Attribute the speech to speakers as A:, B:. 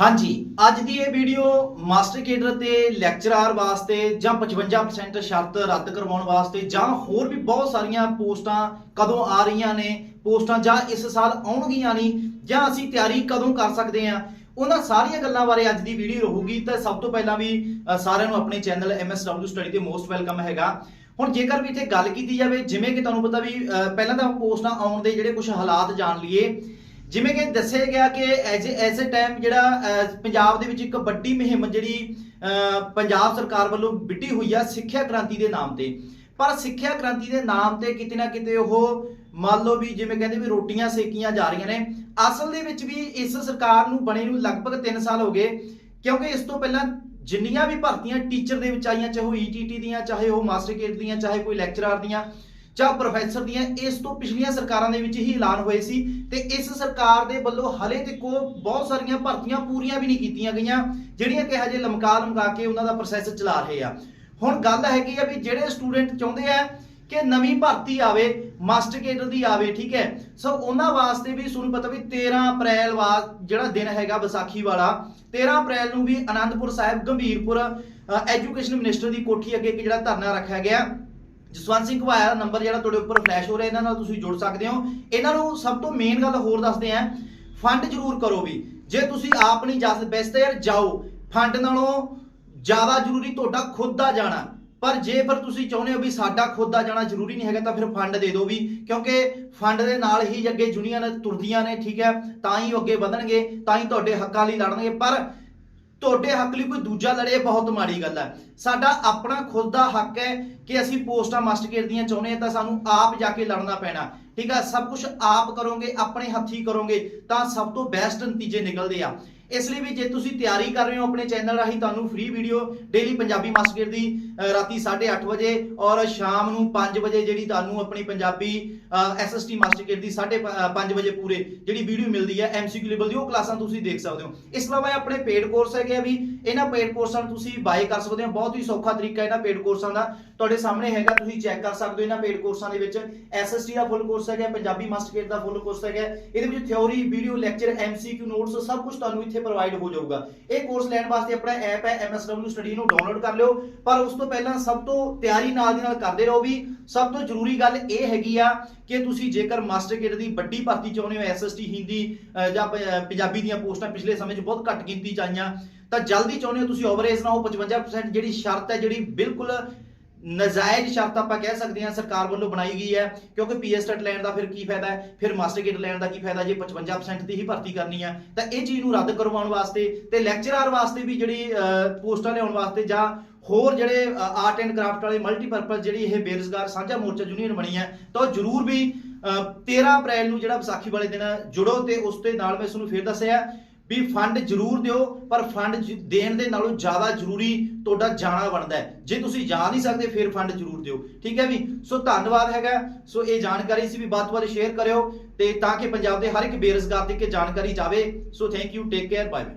A: ਹਾਂਜੀ, ਅੱਜ ਦੀ ਇਹ ਵੀਡੀਓ ਮਾਸਟਰ ਕੇਡਰ ਤੇ ਲੈਕਚਰਰ ਵਾਸਤੇ ਜਾਂ 55% ਸ਼ਰਤ ਰੱਦ ਕਰਵਾਉਣ ਵਾਸਤੇ ਜਾਂ ਹੋਰ ਵੀ ਬਹੁਤ ਸਾਰੀਆਂ ਪੋਸਟਾਂ ਕਦੋਂ ਆ ਰਹੀਆਂ ਨੇ, ਪੋਸਟਾਂ ਜਾਂ ਇਸ ਸਾਲ ਆਉਣਗੀਆਂ ਨਹੀਂ, ਜਾਂ ਅਸੀਂ ਤਿਆਰੀ ਕਦੋਂ ਕਰ ਸਕਦੇ ਹਾਂ, ਉਹਨਾਂ ਸਾਰੀਆਂ ਗੱਲਾਂ ਬਾਰੇ ਅੱਜ ਦੀ ਵੀਡੀਓ ਰਹੂਗੀ। ਤਾਂ ਸਭ ਤੋਂ ਪਹਿਲਾਂ ਵੀ ਸਾਰਿਆਂ ਨੂੰ ਆਪਣੇ ਚੈਨਲ MSW ਸਟੱਡੀ ਤੇ ਮੋਸਟ ਵੈਲਕਮ ਹੈਗਾ। ਹੁਣ ਜੇਕਰ ਵੀ ਇੱਥੇ ਗੱਲ ਕੀਤੀ ਜਾਵੇ, ਜਿਵੇਂ ਕਿ ਤੁਹਾਨੂੰ ਪਤਾ ਵੀ ਪਹਿਲਾਂ ਤਾਂ ਪੋਸਟਾਂ ਆਉਣ ਦੇ ਜਿਹੜੇ ਕੁਝ ਹਾਲਾਤ ਜਾਣ ਲਈਏ ਜਿਵੇਂ ਕਿ ਦੱਸਿਆ ਗਿਆ ਕਿ ਐਜ ਐਸ ਟਾਈਮ ਜਿਹੜਾ ਪੰਜਾਬ ਦੇ ਵਿੱਚ ਇੱਕ ਵੱਡੀ ਮੁਹਿੰਮ ਜਿਹੜੀ ਪੰਜਾਬ ਸਰਕਾਰ ਵੱਲੋਂ ਵਿੱਢੀ ਹੋਈ ਆ ਸਿੱਖਿਆ ਕ੍ਰਾਂਤੀ ਦੇ ਨਾਮ ਤੇ। ਪਰ ਸਿੱਖਿਆ ਕ੍ਰਾਂਤੀ ਦੇ ਨਾਮ ਤੇ ਕਿਤੇ ਨਾ ਕਿਤੇ ਉਹ ਮੰਨ ਲਓ ਵੀ ਜਿਵੇਂ ਕਹਿੰਦੇ ਵੀ ਰੋਟੀਆਂ ਸੇਕੀਆਂ ਜਾ ਰਹੀਆਂ ਨੇ। ਅਸਲ ਦੇ ਵਿੱਚ ਵੀ ਇਸ ਸਰਕਾਰ ਨੂੰ ਬਣੇ ਨੂੰ ਲਗਭਗ 3 ਸਾਲ ਹੋ ਗਏ, ਕਿਉਂਕਿ ਇਸ ਤੋਂ ਪਹਿਲਾਂ ਜਿੰਨੀਆਂ ਵੀ ਭਰਤੀਆਂ ਟੀਚਰ ਦੇ ਵਿੱਚ ਆਈਆਂ, ਚਾਹੇ ਉਹ ਈਟੀਟੀ ਦੀਆਂ, ਚਾਹੇ ਉਹ ਮਾਸਟਰ ਕੇਡ ਦੀਆਂ, ਚਾਹੇ ਕੋਈ ਲੈਕਚਰਰ ਦੀਆਂ ਜਾਂ ਪ੍ਰੋਫੈਸਰ ਦੀਆਂ, ਇਸ ਤੋਂ ਪਿਛਲੀਆਂ ਸਰਕਾਰਾਂ ਦੇ ਵਿੱਚ ਹੀ ਐਲਾਨ ਹੋਏ ਸੀ ਤੇ ਇਸ ਸਰਕਾਰ ਦੇ ਵੱਲੋਂ ਹਲੇ ਤੱਕ ਬਹੁਤ ਸਾਰੀਆਂ ਭਰਤੀਆਂ ਪੂਰੀਆਂ ਵੀ ਨਹੀਂ ਕੀਤੀਆਂ ਗਈਆਂ, ਜਿਹੜੀਆਂ ਕਿ ਹਜੇ ਲਮਕਾ ਲਮਕਾ ਕੇ ਉਹਨਾਂ ਦਾ ਪ੍ਰੋਸੈਸ ਚਲਾ ਰਹੇ ਆ। ਹੁਣ ਗੱਲ ਹੈਗੀ ਆ ਵੀ ਜਿਹੜੇ ਸਟੂਡੈਂਟ ਚਾਹੁੰਦੇ ਆ ਕਿ ਨਵੀਂ ਭਰਤੀ ਆਵੇ ਮਾਸਟਰ ਕੇਡਰ ਦੀ ਆਵੇ, ਠੀਕ ਹੈ? ਸੋ ਉਹਨਾਂ ਵਾਸਤੇ ਵੀ ਤੁਹਾਨੂੰ ਪਤਾ ਵੀ 13 ਅਪ੍ਰੈਲ ਵਾ ਜਿਹੜਾ ਦਿਨ ਹੈਗਾ ਵਿਸਾਖੀ ਵਾਲਾ 13 ਅਪ੍ਰੈਲ ਨੂੰ ਵੀ ਆਨੰਦਪੁਰ ਸਾਹਿਬ ਗੰਭੀਰਪੁਰ ਐਜੂਕੇਸ਼ਨ ਮਿਨਿਸਟਰ ਦੀ ਕੋਠੀ ਅੱਗੇ ਇੱਕ ਜਿਹੜਾ ਧਰਨਾ ਰੱਖਿਆ ਗਿਆ। ਜਸਵੰਤ ਸਿੰਘ ਘਵਾਇਆ ਦਾ ਨੰਬਰ ਜਿਹੜਾ ਤੁਹਾਡੇ ਉੱਪਰ ਫਲੈਸ਼ ਹੋ ਰਿਹਾ, ਇਹਨਾਂ ਨਾਲ ਤੁਸੀਂ ਜੁੜ ਸਕਦੇ ਹੋ। ਇਹਨਾਂ ਨੂੰ ਸਭ ਤੋਂ ਮੇਨ ਗੱਲ ਹੋਰ ਦੱਸਦੇ ਆ ਫੰਡ ਜ਼ਰੂਰ ਕਰੋ ਵੀ। ਜੇ ਤੁਸੀਂ ਆਪ ਨਹੀਂ ਜਾ ਸਕਦੇ ਬੈਸਟ ਯਾਰ ਜਾਓ। ਫੰਡ ਨਾਲੋਂ ਜ਼ਿਆਦਾ ਜ਼ਰੂਰੀ ਤੁਹਾਡਾ ਖੁਦ ਦਾ ਜਾਣਾ। ਪਰ ਜੇ ਫਿਰ ਤੁਸੀਂ ਚਾਹੁੰਦੇ ਹੋ ਵੀ ਸਾਡਾ ਖੁਦ ਦਾ ਜਾਣਾ ਜ਼ਰੂਰੀ ਨਹੀਂ ਹੈਗਾ, ਤਾਂ ਫਿਰ ਫੰਡ ਦੇ ਦਿਓ ਵੀ। ਕਿਉਂਕਿ ਫੰਡ ਦੇ ਨਾਲ ਹੀ ਅੱਗੇ ਜੁਨੀਆਂ ਤੁਰਦੀਆਂ ਨੇ, ਠੀਕ ਹੈ, ਤਾਂ ਹੀ ਉਹ ਅੱਗੇ ਵਧਣਗੇ, ਤਾਂ ਹੀ ਤੁਹਾਡੇ ਹੱਕਾਂ ਲਈ ਲੜਨਗੇ। ਪਰ ਤੁਹਾਡੇ ਹੱਕ ਲਈ ਕੋਈ ਦੂਜਾ ਲੜੇ, ਇਹ ਬਹੁਤ ਮਾੜੀ ਗੱਲ ਹੈ। ਸਾਡਾ ਆਪਣਾ ਖੁਦ ਦਾ ਹੱਕ ਹੈ ਕਿ ਅਸੀਂ ਪੋਸਟਾਂ ਮਾਸਟਰ ਕੇਡ ਚਾਹੁੰਦੇ ਹਾਂ ਤਾਂ ਸਾਨੂੰ ਆਪ ਜਾ ਕੇ ਲੜਨਾ ਪੈਣਾ। ਠੀਕ ਆ ਸਭ ਕੁਝ ਆਪ ਕਰੋਗੇ, ਆਪਣੇ ਹੱਥੀ ਕਰੋਗੇ, ਤਾਂ ਸਭ ਤੋਂ ਬੈਸਟ ਨਤੀਜੇ ਨਿਕਲਦੇ ਆ। ਇਸ ਲਈ ਵੀ ਜੇ ਤੁਸੀਂ ਤਿਆਰੀ ਕਰ ਰਹੇ ਹੋ ਆਪਣੇ ਚੈਨਲ ਰਾਹੀਂ, ਤੁਹਾਨੂੰ free video daily Punjabi master ਦੀ ਰਾਤੀ 8:30 ਵਜੇ ਔਰ ਸ਼ਾਮ ਨੂੰ 5 ਵਜੇ ਜਿਹੜੀ ਤੁਹਾਨੂੰ ਆਪਣੀ ਪੰਜਾਬੀ ਐਸਐਸਟੀ ਮਾਸਟਰ ਕੇਡ ਦੀ 5:30 ਵਜੇ ਪੂਰੇ ਜਿਹੜੀ ਵੀਡੀਓ ਮਿਲਦੀ ਹੈ ਐਮਸੀਕਿਊ ਲੈਵਲ ਦੀ, ਉਹ ਕਲਾਸਾਂ ਤੁਸੀਂ ਦੇਖ ਸਕਦੇ ਹੋ। ਇਸ ਤੋਂ ਇਲਾਵਾ ਆਪਣੇ ਪੇਡ ਕੋਰਸ ਹੈਗੇ ਆ ਵੀ, ਇਹਨਾਂ ਪੇਡ ਕੋਰਸਾਂ ਨੂੰ ਤੁਸੀਂ ਬਾਏ ਕਰ ਸਕਦੇ ਹੋ। ਬਹੁਤ ਹੀ ਸੌਖਾ ਤਰੀਕਾ ਇਹਨਾਂ ਪੇਡ ਕੋਰਸਾਂ ਦਾ। ਤੁਹਾਡੇ ਸਾਹਮਣੇ ਹੈਗਾ, ਤੁਸੀਂ ਚੈੱਕ ਕਰ ਸਕਦੇ ਹੋ ਇਹਨਾਂ ਪੇਡ ਕੋਰਸਾਂ ਦੇ ਵਿੱਚ। ਐਸਐਸਟੀ ਦਾ ਫੁੱਲ ਕੋਰਸ ਹੈਗਾ, ਪੰਜਾਬੀ ਮਾਸਟਰ ਕੇਡ ਦਾ ਫੁੱਲ ਕੋਰਸ ਹੈਗਾ। ਇਹਦੇ ਵਿੱਚ theory video lecture MCQ notes ਸਭ ਕੁਝ ਤੁਹਾਨੂੰ ਇੱਥੇ ਪ੍ਰੋਵਾਈਡ ਹੋ ਜਾਊਗਾ। ਇਹ ਕੋਰਸ ਲੈਣ ਵਾਸਤੇ ਆਪਣਾ ਐਪ ਹੈ MSW ਸਟੱਡੀ ਨੂੰ ਡਾਊਨਲੋਡ ਕਰ ਲਿਓ। ਪਰ ਉਸ ਤੋਂ ਪਹਿਲਾਂ ਸਭ ਤੋਂ ਤਿਆਰੀ ਨਾਲ ਦੀ ਨਾਲ ਕਰਦੇ ਰਹੋ ਵੀ ਸਭ ਤੋਂ ਜ਼ਰੂਰੀ ਗੱਲ ਇਹ ਹੈਗੀ ਆ ਕਿ ਤੁਸੀਂ ਜੇਕਰ ਮਾਸਟਰ ਕੇਡ ਦੀ ਵੱਡੀ ਭਰਤੀ ਚਾਹੁੰਦੇ ਹੋ ਐਸਐਸਟੀ ਹਿੰਦੀ ਜਾਂ ਪੰਜਾਬੀ ਦੀਆਂ ਪੋਸਟਾਂ ਪਿਛਲੇ ਸਮੇਂ 'ਚ ਬਹੁਤ ਘੱਟ ਗਿਣਤੀ 'ਚ ਆਈਆਂ ਤਾਂ ਜਲਦੀ ਚਾਹੁੰਦੇ ਹੋ ਤੁਸੀਂ ਓਵਰੇਜ ਨਾ ਹੋ 55% ਜਿਹੜੀ ਸ਼ਰਤ ਹੈ ਜਿਹੜੀ ਬਿਲਕੁਲ ਨਜਾਇਜ਼ ਸ਼ਰਤ ਆਪਾਂ ਕਹਿ ਸਕਦੇ ਹਾਂ ਸਰਕਾਰ ਵੱਲੋਂ ਬਣਾਈ ਗਈ ਹੈ ਕਿਉਂਕਿ ਪੀਐਸਟੈਟ ਲੈਣ ਦਾ ਫਿਰ ਕੀ ਫਾਇਦਾ ਹੈ? ਫਿਰ ਮਾਸਟਰ ਕੇਡ ਲੈਣ ਦਾ ਕੀ ਫਾਇਦਾ ਜੇ 55% ਦੀ ਹੀ ਭਰਤੀ ਕਰਨੀ ਹੈ ਤਾਂ ਇਹ ਚੀਜ਼ ਨੂੰ ਰੱਦ ਕਰਵਾਉਣ ਵਾਸਤੇ ਤੇ ਲੈਕਚਰਰ ਵਾਸਤੇ ਵੀ ਜਿਹੜੀ ਅ, ਪੋਸਟਾਂ ਲਿਆਉਣ ਵਾਸਤੇ ਜਾਂ ਹੋਰ ਜਿਹੜੇ ਆਰਟ ਐਂਡ ਕਰਾਫਟ ਵਾਲੇ ਮਲਟੀਪਰਪਸ ਜਿਹੜੀ ਇਹ ਬੇਰੁਜ਼ਗਾਰ ਸਾਂਝਾ ਮੋਰਚਾ ਯੂਨੀਅਨ ਬਣੀ ਹੈ ਤਾਂ ਉਹ ਜ਼ਰੂਰ ਵੀ ਅ, 13 ਅਪ੍ਰੈਲ ਨੂੰ ਜਿਹੜਾ ਵਿਸਾਖੀ ਵਾਲੇ ਦਿਨ ਜੁੜੋ ਤੇ ਉਸ ਦੇ ਨਾਲ ਮੈਂ ਤੁਹਾਨੂੰ ਫਿਰ ਦੱਸਿਆ ਵੀ ਫੰਡ ਜ਼ਰੂਰ ਦਿਓ ਪਰ ਫੰਡ ਦੇਣ ਦੇ ਨਾਲੋਂ ਜ਼ਿਆਦਾ ਜ਼ਰੂਰੀ ਤੁਹਾਡਾ ਜਾਣਾ ਬਣਦਾ ਹੈ। ਜੇ ਤੁਸੀਂ ਜਾ ਨਹੀਂ ਸਕਦੇ ਫਿਰ ਫੰਡ ਜ਼ਰੂਰ ਦਿਓ। ਠੀਕ ਹੈ ਵੀ? ਸੋ ਧੰਨਵਾਦ ਹੈਗਾ। ਸੋ ਇਹ ਜਾਣਕਾਰੀ ਸੀ ਵੀ ਵੱਧ ਤੋਂ ਵੱਧ ਸ਼ੇਅਰ ਕਰਿਓ ਤੇ ਤਾਂ ਕਿ ਪੰਜਾਬ ਦੇ ਹਰ ਇੱਕ ਬੇਰੁਜ਼ਗਾਰ ਦੀ ਕਿ ਜਾਣਕਾਰੀ ਜਾਵੇ। So thank you take care bye bye